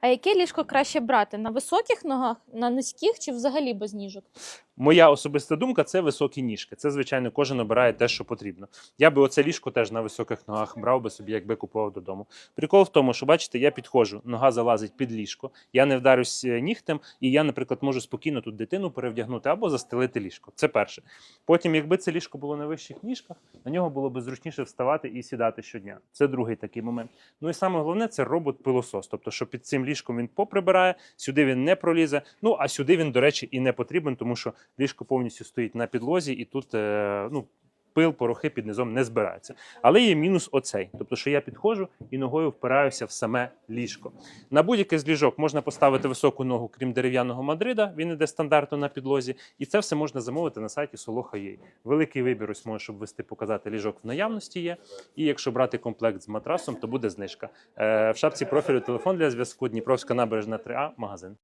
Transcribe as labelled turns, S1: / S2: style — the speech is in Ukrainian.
S1: А яке ліжко краще брати? На високих ногах, на низьких чи взагалі без ніжок?
S2: Моя особиста думка це високі ніжки. Це, звичайно, кожен обирає те, що потрібно. Я би оце ліжко теж на високих ногах брав би собі, якби купував додому. Прикол в тому, що бачите, я підходжу, нога залазить під ліжко, я не вдарюсь е, нігтем, і я, наприклад, можу спокійно тут дитину перевдягнути або застелити ліжко. Це перше. Потім, якби це ліжко було на вищих ніжках, на нього було б зручніше вставати і сідати щодня. Це другий такий момент. Ну і саме головне це робот-пилосос. Тобто, що під цим ліжком він поприбирає, сюди він не пролізе. Ну а сюди він, до речі, і не потрібен, тому що ліжко повністю стоїть на підлозі, і тут е, ну, пил, порохи під низом не збираються. Але є мінус оцей. Тобто, що я підходжу і ногою впираюся в саме ліжко. На будь-який з ліжок можна поставити високу ногу, крім дерев'яного Мадрида. Він іде стандартно на підлозі, і це все можна замовити на сайті Soloha.ua. Великий вибір ось можеш обвести, показати ліжок в наявності є. І якщо брати комплект з матрасом, то буде знижка. Е, в шапці профілю телефон для зв'язку Дніпровська набережна 3А, магазин.